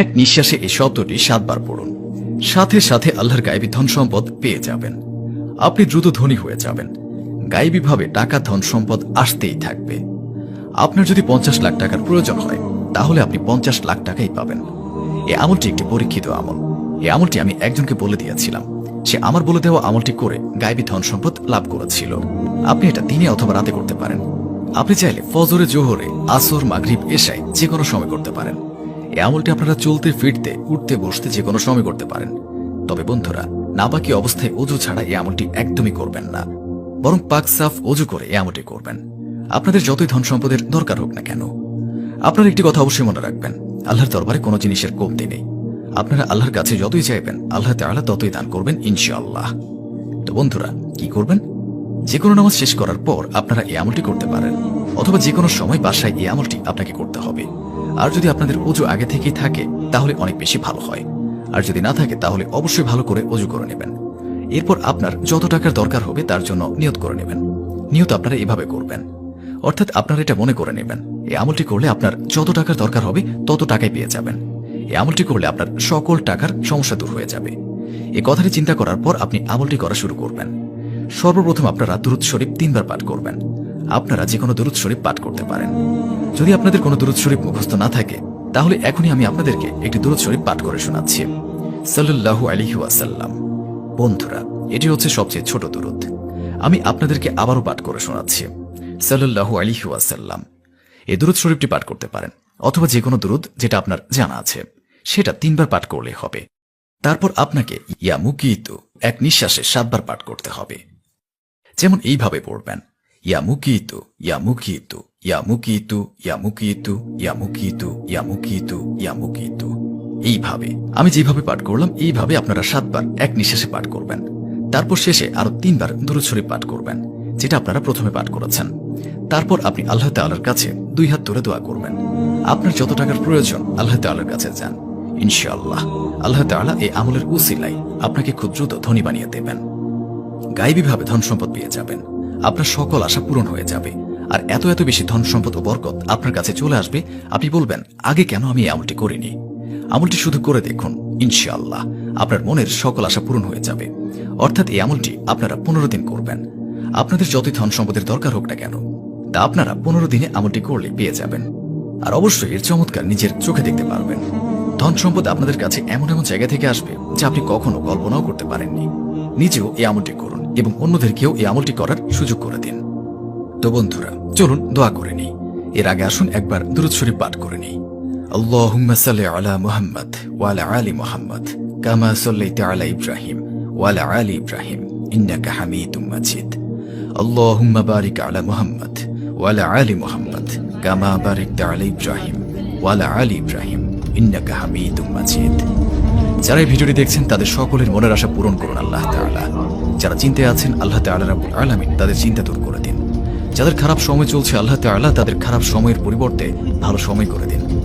এক নিঃশ্বাসে এই শব্দটি সাতবার পড়ুন। সাথে সাথে আল্লাহর গায়েবী ধন সম্পদ পেয়ে যাবেন। আপনি দ্রুত ধনী হয়ে যাবেন। গায়েবীভাবে টাকা, ধন সম্পদ আসতেই থাকবে। আপনার যদি পঞ্চাশ লাখ টাকার প্রয়োজন হয়, তাহলে আপনি পঞ্চাশ লাখ টাকাই পাবেন। এ আমলটি একটি পরীক্ষিত আমল। এই আমলটি আমি একজনকে বলে দিয়েছিলাম। সে আমার বলে দেওয়া আমলটি করে গায়েবী ধন সম্পদ লাভ করেছিল। আপনি এটা দিনে অথবা রাতে করতে পারেন। আপনি চাইলে ফজরে, জোহরে, আসর, মাগরিব, এশায় যে কোনো সময় করতে পারেন। এই আমলটি আপনারা চলতে, ফিরতে, উঠতে, বসতে যে কোনো সময় করতে পারেন। তবে বন্ধুরা, নাবাকি অবস্থায় অজু ছাড়া এই আমলটি একদমই করবেন না। বরং পাক সাফ অজু করে এই আমলটি করবেন। আপনাদের যতই ধন সম্পদের দরকার হোক না কেন, আপনার একটি কথা অবশ্যই মনে রাখবেন। আল্লাহর দরবারে কোনো জিনিসের কমতি নেই। আপনারা আল্লাহর কাছে যতই চাইবেন, আল্লাহ তাআলা ততই দান করবেন ইনশাআল্লাহ। তো বন্ধুরা, কি করবেন? যে কোনো নামাজ শেষ করার পর আপনারা এই আমলটি করতে পারেন, অথবা যে কোনো সময় বাসায় এই আমলটি আপনাকে করতে হবে। আর যদি আপনাদের অজু আগে থেকেই থাকে, তাহলে অনেক বেশি ভালো হয়। আর যদি না থাকে, তাহলে অবশ্যই ভালো করে অজু করে নেবেন। এরপর আপনার যত টাকার দরকার হবে, তার জন্য নিয়ত করে নেবেন। নিয়ত আপনারা এভাবে করবেন। অর্থাৎ আপনারা এটা মনে করে নেবেন এই আমলটি করলে আপনার যত টাকার দরকার হবে, তত টাকাই পেয়ে যাবেন। এই আমলটি করলে আপনার সকল টাকার সমস্যা দূর হয়ে যাবে। এই কথাটি চিন্তা করার পর আপনি আমলটি করা শুরু করবেন। সর্বপ্রথম আপনারা দুরুদ শরীফ তিনবার পাঠ করবেন। আপনারা যে কোনো দুরুদ শরীফ পাঠ করতে পারেন। যদি আপনাদের কোনো দুরুদ শরীফ মুখস্থ না থাকে, তাহলে এখনই আমি আপনাদেরকে একটি দুরুদ শরীফ পাঠ করে শোনাচ্ছি। সাল্লাল্লাহু আলাইহি ওয়াসাল্লাম। বন্ধুরা, এটি হচ্ছে সবচেয়ে ছোট দুরুদ। আমি আপনাদেরকে আবারও পাঠ করে শোনাচ্ছি। সাল্লাল্লাহু আলাইহি ওয়াসাল্লাম। এই দুরুদ শরীফটি পাঠ করতে পারেন, অথবা যে কোনো দুরুদ যেটা আপনার জানা আছে, সেটা তিনবার পাঠ করলে হবে। তারপর আপনাকে ইয়া মুকিতু এক নিঃশ্বাসে সাতবার পাঠ করতে হবে। যেমন এইভাবে পড়বেন। মুকিতু ইয়া মুকিতু ইয়া মুকিতু ইয়া মুকিতু এইভাবে, আমি যেভাবে পাঠ করলাম, এইভাবে আপনারা সাতবার এক নিঃশ্বাসে পাঠ করবেন। তারপর শেষে আরও তিনবার শরীফ পাঠ করবেন, যেটা আপনারা প্রথমে পাঠ করেছেন। তারপর আপনি আল্লাহ তাআলার কাছে দুই হাত ধরে দোয়া করবেন। আপনার যত টাকার প্রয়োজন, আল্লাহ তাআলার কাছে যান। ইনশাআল্লাহ, আল্লাহ তাআলা এই আমলের উসিলাই আপনাকে খুব দ্রুত ধনী বানিয়ে দেবেন। গায়েবীভাবে ধন সম্পদ পেয়ে যাবেন। আপনার সকল আশা পূরণ হয়ে যাবে। আর এত এত বেশি ধন সম্পদ ও বরকত আপনার কাছে চলে আসবে, আপনি বলবেন, আগে কেন আমি এই আমলটি করিনি? আমলটি শুধু করে দেখুন, ইনশাআল্লাহ, আপনার মনের সকল আশা পূরণ হয়ে যাবে। অর্থাৎ এই আমলটি আপনারা পনেরো দিন করবেন। আপনাদের যতই ধন সম্পদের দরকার হোক না কেন, তা আপনারা পনেরো দিনে আমলটি করলে পেয়ে যাবেন। আর অবশ্যই এর চমৎকার নিজের চোখে দেখতে পারবেন। ধন সম্পদ আপনাদের কাছে এমন এমন জায়গা থেকে আসবে যা আপনি কখনো কল্পনাও করতে পারেননি। নিজেও এই আমলটি করুন। এবং অন্যদেরকেও এই আমলটি করার সুযোগ করে দিন। তো বন্ধুরা, চলুন দোয়া করে নিই। এর আগে আসুন একবার দুরুদ শরীফ পাঠ করে নিই। আলা আলা ইব্রাহিম আলা কামা আলা ইব্রাহিম ওয়া আলা ইব্রাহিম যারা ভিডিওটি দেখছেন, তাদের সকলের মনের আশা পূরণ করুন আল্লাহ তাআলা। যারা চিন্তায় আছেন আল্লাহ তাআলা রাব্বুল আলামিন তাদের চিন্তা দূর করে দিন। যাদের খারাপ সময় চলছে আল্লাহ তাআলা তাদের খারাপ সময়ের পরিবর্তে ভালো সময় করে দিন।